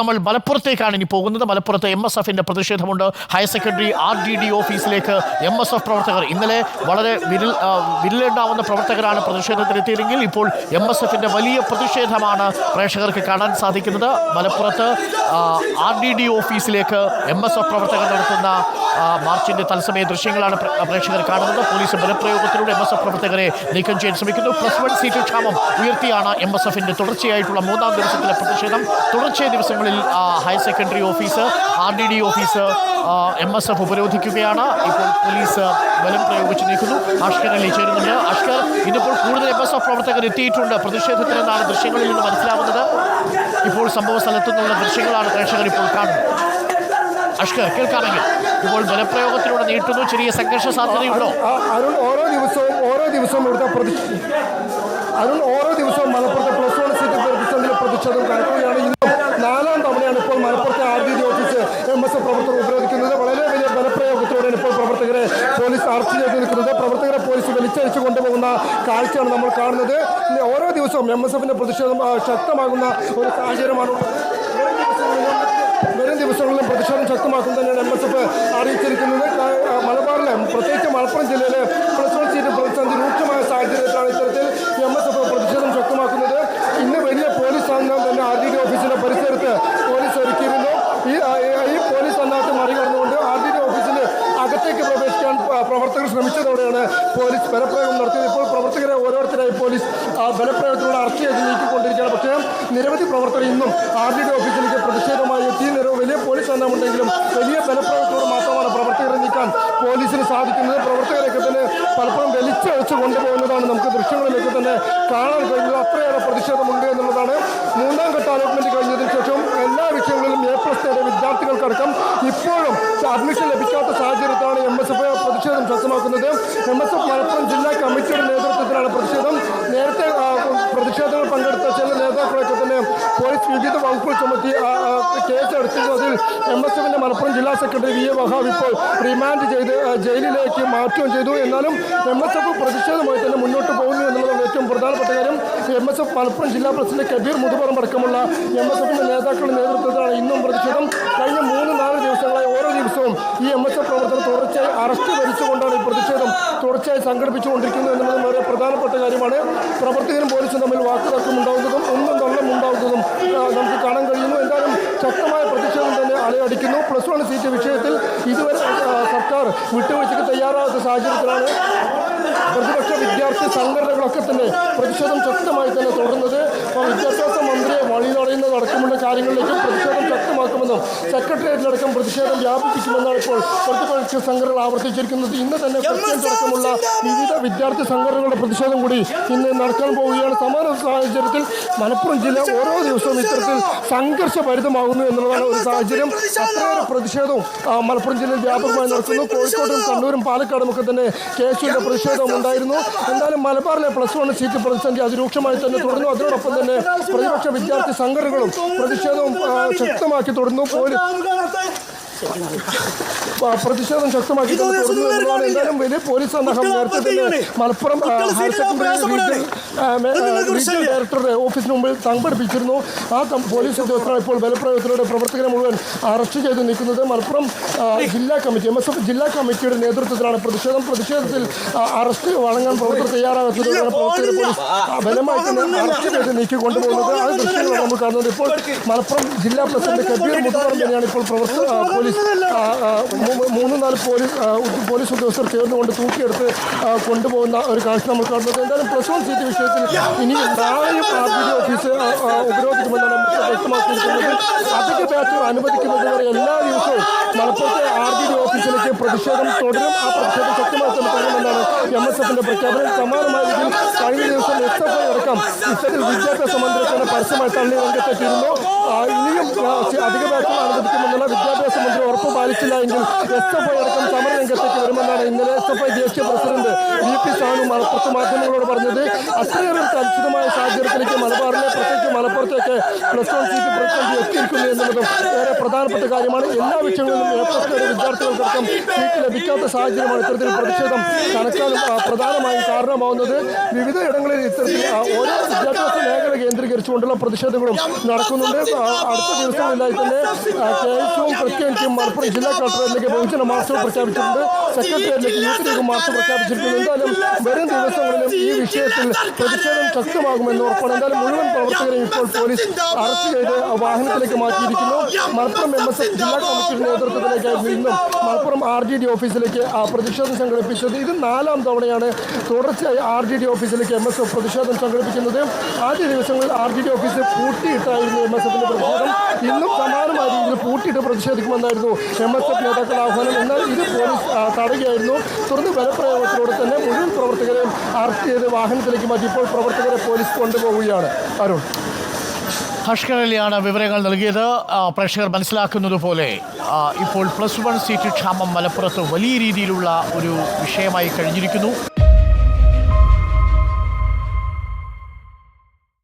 നമ്മൾ മലപ്പുറത്തേക്കാണ് ഇനി പോകുന്നത്. മലപ്പുറത്ത് എം എസ് എഫിന്റെ പ്രതിഷേധമുണ്ട്. Higher secondary R D D ഓഫീസിലേക്ക് എം എസ് എഫ് പ്രവർത്തകർ ഇന്നലെ വളരെ വിരൽ വിരലുണ്ടാവുന്ന പ്രവർത്തകരാണ് പ്രതിഷേധത്തിലെത്തിയതെങ്കിൽ ഇപ്പോൾ എം എസ് എഫിന്റെ വലിയ പ്രതിഷേധമാണ് പ്രേക്ഷകർക്ക് കാണാൻ സാധിക്കുന്നത്. മലപ്പുറത്ത് ആർ ഡി ഡി ഓഫീസിലേക്ക് എം എസ് എഫ് പ്രവർത്തകർ നടത്തുന്ന മാർച്ചിന്റെ തത്സമയ ദൃശ്യങ്ങളാണ് പ്രേക്ഷകർ കാണുന്നത്. പോലീസ് ബലപ്രയോഗത്തിലൂടെ എം എസ് എഫ് പ്രവർത്തകരെ നീക്കം ചെയ്യാൻ ശ്രമിക്കുന്നു. പ്ലസ് വൺ സീറ്റ് ക്ഷാമം ഉയർത്തിയാണ് എം എസ് എഫിന്റെ തുടർച്ചയായിട്ടുള്ള മൂന്നാം ദിവസത്തിലെ പ്രതിഷേധം. തുടർച്ചയായ ദിവസങ്ങളിൽ ആ, higher secondary office R D D office M S F ഉപരോധിക്കുകയാണ്. ഇപ്പോൾ പോലീസ് ബലം പ്രയോഗിച്ച് നീക്കുന്നു. അഷ്കർ അലി ചേരുന്നുണ്ട്. അഷ്കർ ഇതിപ്പോൾ കൂടുതൽ എം എസ് എഫ് പ്രവർത്തകർ എത്തിയിട്ടുണ്ട്. പ്രതിഷേധത്തിനെന്നാണ് ദൃശ്യങ്ങളിൽ നിന്ന് മനസ്സിലാവുന്നത്. ഇപ്പോൾ സംഭവ സ്ഥലത്തു നിന്നുള്ള ദൃശ്യങ്ങളാണ് പ്രേക്ഷകർ ഇപ്പോൾ കാണുന്നത്. അഷ്കർ കേൾക്കാമെങ്കിൽ. ഇപ്പോൾ ബലപ്രയോഗത്തിലൂടെ നീട്ടുന്നു. ചെറിയ സംഘർഷ സാധ്യതയുണ്ടോ? അരുൺ ഓരോ ദിവസവും ഓരോ ദിവസവും ഇവിടുത്തെ പ്രതി അരുൺ ഓരോ ദിവസവും മലപ്പുറത്തെ പ്ലസ് വൺ സീറ്റ് പ്രതിസന്ധിയിലെ പ്രതിഷേധം കണക്കുകയാണ് ഇന്നും. നാലാം തവണയാണ് ഇപ്പോൾ മലപ്പുറത്തെ R D D office M S F പ്രവർത്തകർ ഉപരോധിക്കുന്നത്. വളരെ വലിയ ബലപ്രയോഗത്തിലൂടെയാണ് ഇപ്പോൾ പ്രവർത്തകരെ പോലീസ് അറസ്റ്റ് ചെയ്ത് നിൽക്കുന്നത്. പ്രവർത്തകരെ പോലീസ് വലിച്ചഴിച്ചു കൊണ്ടുപോകുന്ന കാഴ്ചയാണ് നമ്മൾ കാണുന്നത്. ഓരോ ദിവസവും എം എസ് എഫിന്റെ പ്രതിഷേധം ശക്തമാകുന്ന ഒരു സാഹചര്യമാണ്. വരും ദിവസങ്ങളിലും വരും ദിവസങ്ങളിലും പ്രതിഷേധം ശക്തമാക്കും തന്നെയാണ് എം എസ് എഫ് അറിയിച്ചിരിക്കുന്നത് മലബാറിലെ പ്രത്യേകിച്ച് മലപ്പുറം ജില്ലയിലെ പ്ലസ് വൺ സീറ്റ് പ്രതിസന്ധി രൂക്ഷമായ സാഹചര്യത്തിലാണ് ഇത്തരത്തിൽ എം എസ് എഫ് പ്രതിഷേധം ശക്തമാക്കുന്നത്. ഇന്ന് വലിയ പോലീസ് സംഘം തന്നെ ആർ ഡി ഓഫീസിന്റെ പരിസരത്ത് പോലീസ് ഒരുക്കിയിരുന്നു. ഈ പോലീസ് സന്നാഹത്തെ മറികടന്നുകൊണ്ട് ആർ ഡി ഡി ഓഫീസിന്റെ അകത്തേക്ക് പ്രവേശിക്കാൻ പ്രവർത്തകർ ശ്രമിച്ചതോടെയാണ് പോലീസ് ബലപ്രയോഗം നടത്തിയത്. ഇപ്പോൾ പ്രവർത്തകരെ ഓരോരുത്തരായി പോലീസ് ആ, ബലപ്രയോഗത്തിലൂടെ അറസ്റ്റ് ചെയ്ത് നീക്കിക്കൊണ്ടിരിക്കുകയാണ്. പക്ഷേ നിരവധി പ്രവർത്തകർ ഇന്നും ആർ ഡി ഡി ഓഫീസിലേക്ക് പ്രതിഷേധമായി എത്തി. നിരവധി വലിയ പോലീസ് സന്നാഹമുണ്ടെങ്കിലും വലിയ ബലപ്രയോഗത്തോട് മാത്രമാണ് പ്രവർത്തകരെ നീക്കാൻ പോലീസിന് സാധിക്കുന്നത്. പ്രവർത്തകരൊക്കെ തന്നെ പലപ്പോഴും വലിച്ചഴിച്ച് കൊണ്ടുപോകുന്നതാണ് നമുക്ക് ദൃശ്യങ്ങളിലേക്ക് തന്നെ കാണാൻ കഴിയുന്നത്. അത്രയേറെ പ്രതിഷേധമുണ്ട് എന്നുള്ളതാണ് മൂന്നാം ഘട്ട അലോട്ട്മെന്റ് കഴിഞ്ഞതിന് ശേഷം എല്ലാ വിഷയങ്ങളിലും എ പ്ലസ് നേടിയ വിദ്യാർത്ഥികൾക്കടക്കം ഇപ്പോഴും അഡ്മിഷൻ ലഭിക്കാത്ത എഫ് പ്രതിഷേധം ശക്തമാക്കുന്നത് എം എസ് എഫ് മലപ്പുറം ജില്ലാ കമ്മിറ്റിയുടെ നേതൃത്വത്തിലാണ് പ്രതിഷേധം. നേരത്തെ പ്രതിഷേധങ്ങൾ പങ്കെടുത്ത ചില നേതാക്കളൊക്കെ തന്നെ പോലീസ് വിവിധ വകുപ്പുകൾ ചുമത്തി ആ, ആ, കേസ് എടുത്തിരുന്നു അതിൽ എം എസ് എഫിന്റെ മലപ്പുറം ജില്ലാ സെക്രട്ടറി വി എ വഹാബ് ഇപ്പോൾ റിമാൻഡ് ചെയ്ത് ജയിലിലേക്ക് മാറ്റുകയും ചെയ്തു. എന്നാലും എം എസ് എഫ് പ്രതിഷേധമായി തന്നെ മുന്നോട്ട് പോകുന്നു എന്നുള്ളതാണ് ഏറ്റവും പ്രധാനപ്പെട്ട കാര്യം. എം എസ് എഫ് മലപ്പുറം ജില്ലാ പ്രസിഡന്റ് കബീർ മുതുപറം അടക്കമുള്ള എം എസ് എഫിന്റെ നേതാക്കളുടെ നേതൃത്വത്തിലാണ് ഇന്നും പ്രതിഷേധം. കഴിഞ്ഞ മൂന്ന് ദിവസങ്ങളായി ഓരോ ദിവസവും ഈ എം എസ് എഫ് പ്രവർത്തകർ തുടർച്ചയായി അറസ്റ്റ് ഭരിച്ചുകൊണ്ടാണ് ഈ പ്രതിഷേധം തുടർച്ചയായി സംഘടിപ്പിച്ചുകൊണ്ടിരിക്കുന്നത് എന്നുള്ളത് വളരെ പ്രധാനപ്പെട്ട കാര്യമാണ്. പ്രവർത്തകരും പോലീസും തമ്മിൽ വാക്കുതർക്കം ഉണ്ടാകുന്നതും ഒന്നും തള്ളം ഉണ്ടാകുന്നതും നമുക്ക് കാണാൻ കഴിയുന്നു. എന്തായാലും ശക്തമായ പ്രതിഷേധം തന്നെ അലയടിക്കുന്നു. പ്ലസ് വൺ സീറ്റ് വിഷയത്തിൽ ഇതുവരെ സർക്കാർ വിട്ടുവീഴ്ചയ്ക്ക് തയ്യാറാകാത്ത സാഹചര്യത്തിലാണ് പ്രതിപക്ഷ വിദ്യാർത്ഥി സംഘടനകളൊക്കെ തന്നെ പ്രതിഷേധം ശക്തമായി തന്നെ തുടർന്നത്. വിദ്യാഭ്യാസ മന്ത്രിയെ വഴി തടയുന്നത് അടക്കമുള്ള കാര്യങ്ങളിലേക്ക് പ്രതിഷേധം സെക്രട്ടേറിയറ്റിലടക്കം പ്രതിഷേധം വ്യാപിപ്പിക്കുമെന്നാണ് ഇപ്പോൾ പ്രതിപക്ഷ സംഘടനകൾ ആവർത്തിച്ചിരിക്കുന്നത്. ഇന്ന് തന്നെ അടക്കമുള്ള വിവിധ വിദ്യാർത്ഥി സംഘടനകളുടെ പ്രതിഷേധം കൂടി ഇന്ന് നടക്കാൻ പോവുകയാണ്. സമാന സാഹചര്യത്തിൽ മലപ്പുറം ജില്ല ഓരോ ദിവസവും ഇത്തരത്തിൽ സംഘർഷഭരിതമാകുന്നു എന്നുള്ളതാണ് ഒരു സാഹചര്യം. അത്രയേറെ പ്രതിഷേധവും മലപ്പുറം ജില്ലയിൽ വ്യാപകമായി നടക്കുന്നു. കോഴിക്കോടും കണ്ണൂരും പാലക്കാടും ഒക്കെ തന്നെ കെ എസ് യുവിന്റെ പ്രതിഷേധം ഉണ്ടായിരുന്നു. എന്തായാലും മലബാറിലെ പ്ലസ് വൺ സീറ്റ് പ്രതിസന്ധി അതിരൂക്ഷമായി തന്നെ തുടർന്നു. അതിനോടൊപ്പം തന്നെ പ്രതിപക്ഷ വിദ്യാർത്ഥി സംഘടനകളും പ്രതിഷേധവും ശക്തമാക്കി തുടർന്നു. പോലീസ് ആ, പ്രതിഷേധം ശക്തമാക്കി തന്നെ തുടർന്നു ശക്തമാക്കി എന്തായാലും വലിയ പോലീസ് സന്നാഹം നേരത്തെ തന്നെ മലപ്പുറം ഹയർ സെക്കൻഡറി ഡയറക്ടറുടെ ഓഫീസിന് മുമ്പിൽ സംഘടിപ്പിച്ചിരുന്നു. ആ പോലീസ് ഉദ്യോഗസ്ഥരാണ് ഇപ്പോൾ ബലപ്രയോഗത്തിലൂടെ പ്രവർത്തകരെ മുഴുവൻ അറസ്റ്റ് ചെയ്ത് നിൽക്കുന്നത്. മലപ്പുറം ജില്ലാ കമ്മിറ്റി എം എസ് എഫ് ജില്ലാ കമ്മിറ്റിയുടെ നേതൃത്വത്തിലാണ് പ്രതിഷേധം. പ്രതിഷേധത്തിൽ അറസ്റ്റ് വഴങ്ങാൻ പ്രവർത്തകർ തയ്യാറാകാത്തതോടെയാണ് പ്രവർത്തകരെ പോലീസ് ബലമായി അറസ്റ്റ് ചെയ്ത് നീക്കി കൊണ്ടുപോകുന്നത് ആ ദൃശ്യങ്ങളാണ് നമ്മൾ കാണുന്നത്. ഇപ്പോൾ മലപ്പുറം ജില്ലാ പ്രസിഡന്റ് കബീർ മുതുപറം തന്നെയാണ് ഇപ്പോൾ പ്രവർത്തക ആ, പോലീസ് മൂന്ന് നാല് പോലീസ് പോലീസ് ഉദ്യോഗസ്ഥർ ചേർന്നുകൊണ്ട് തൂക്കിയെടുത്ത് കൊണ്ടുപോകുന്ന ഒരു കാഴ്ച നമ്മൾ കാണുന്നത്. എന്തായാലും പ്ലസ് വൺ സീറ്റ് വിഷയത്തിൽ ഇനി നാളെയും ആർ ബി ഡി ഓഫീസ് ഉപരോധിക്കുമെന്നാണ് നമുക്ക് വ്യക്തമാക്കിയിരിക്കുന്നത്. അധിക ബാച്ച് അനുവദിക്കുന്നത് വരെ എല്ലാ ദിവസവും മലപ്പുറത്തെ ആർ ബി ഡി ഓഫീസിലേക്ക് പ്രതിഷേധം തുടരും. ആ പ്രതിഷേധം ശക്തമായി തന്നെ തുടരുമെന്നാണ് എം എസ് എഫിന്റെ പ്രഖ്യാപനം. സമാനമായ രീതിയിൽ കഴിഞ്ഞ ദിവസം എസ് എഫ് ഐ അടക്കം ഇത്തരത്തിൽ വിദ്യാഭ്യാസ മന്ത്രി തന്നെ പരസ്യമായി തള്ളി രംഗത്തെത്തിയിരുന്നു. ഇനിയും അധിക ബാച്ചുകൾ അനുവദിക്കുമെന്നുള്ള വിദ്യാഭ്യാസ മന്ത്രി ഉറപ്പ് പാലിച്ചില്ല എങ്കിൽ എസ് എഫ് ഐ അടക്കം സമരരംഗത്തേക്ക് വരുമെന്നാണ് ഇന്നലെ എസ് എഫ് ഐ ദേശീയ പ്രസിഡന്റ് വി പി സാനു മലപ്പുറത്ത് മാധ്യമങ്ങളോട് പറഞ്ഞത്. അത്രയേറെ കലുഷിതമായ സാഹചര്യത്തിലേക്ക് മലബാറിലെ പ്രത്യേകിച്ച് മലപ്പുറത്തേക്ക് പ്ലസ് വൺ സീറ്റ് പ്രതിസന്ധി എത്തിയിരിക്കുന്നു എന്നുള്ളതും ഏറെ പ്രധാനപ്പെട്ട കാര്യമാണ്. എല്ലാ വിഷയങ്ങളിലും എ പ്ലസ് ഗ്രേഡ് വിദ്യാർത്ഥികൾക്കടക്കം സീറ്റ് ലഭിക്കാത്ത സാഹചര്യമാണ് ഇത്തരത്തിൽ പ്രതിഷേധം കണക്കാനും പ്രധാനമായും കാരണമാവുന്നത്. വിവിധ ഇടങ്ങളിൽ ഇത്തരത്തിൽ ഓരോ വിദ്യാഭ്യാസ മേഖല കേന്ദ്രീകരിച്ചുകൊണ്ടുള്ള പ്രതിഷേധങ്ങളും നടക്കുന്നുണ്ട്. ആ, അടുത്ത ദിവസങ്ങളിലായി തന്നെ കെ എസ് യുവും പ്രത്യേകിച്ചും മലപ്പുറം ജില്ലാ കളക്ടറേറ്റിലേക്ക് ബഹുജന മാർച്ച് പ്രഖ്യാപിച്ചിട്ടുണ്ട്. സെക്രട്ടേറിയറ്റിലേക്ക് യൂത്ത് മാർച്ച് പ്രഖ്യാപിച്ചിരിക്കുന്നു എന്തായാലും വരും ദിവസങ്ങളിലും ഈ വിഷയത്തിൽ പ്രതിഷേധം ശക്തമാകുമെന്ന് ഉറപ്പാണ് എന്തായാലും മുഴുവൻ പ്രവർത്തകരെയും ഇപ്പോൾ പോലീസ് അറസ്റ്റ് ചെയ്ത് വാഹനത്തിലേക്ക് മാറ്റിയിരിക്കുന്നു മലപ്പുറം എം എസ് എഫ് ജില്ലാ കമ്മിറ്റിയുടെ നേതൃത്വത്തിലേക്കായിരുന്നു ഇന്നും മലപ്പുറം ആർ ഡി ഡി ഓഫീസിലേക്ക് ആ പ്രതിഷേധം സംഘടിപ്പിച്ചത് ഇത് നാലാം തവണയാണ് തുടർച്ചയായി ആർ ഡി ഡി ഓഫീസിലേക്ക് എം എസ് എഫ് പ്രതിഷേധം സംഘടിപ്പിക്കുന്നത് ആദ്യ ദിവസങ്ങളിൽ ആർ ഡി ഡി ഓഫീസ് പൂട്ടിയിട്ടായിരുന്നു എം എസ് എഫിന്റെ പ്രതിഷേധം ഇന്നും സമാനമായ രീതിയിൽ പൂട്ടിയിട്ട് പ്രതിഷേധിക്കുമെന്നായിരുന്നു എം എസ് എഫ് നേതാക്കളുടെ ആഹ്വാനം എന്നാൽ ഇത് പോലീസ് തടയുകയായിരുന്നു. തുടർന്ന് ബലപ്രയോഗത്തിലൂടെ തന്നെ മുഴുവൻ പ്രവർത്തകരെയും അറസ്റ്റ് ചെയ്ത് വാഹനത്തിലേക്ക് മാറ്റി. ഇപ്പോൾ പ്രവർത്തകരെ പോലീസ് കൊണ്ടുപോവുകയാണ്. അരുൺ. ഹഷ്കരലിയാണ് വിവരങ്ങൾ നൽകിയത്. പ്രേക്ഷകർ മനസ്സിലാക്കുന്നത് പോലെ ഇപ്പോൾ പ്ലസ് വൺ സീറ്റ് ക്ഷാമം മലപ്പുറത്ത് വലിയ രീതിയിലുള്ള ഒരു വിഷയമായി കഴിഞ്ഞിരിക്കുന്നു.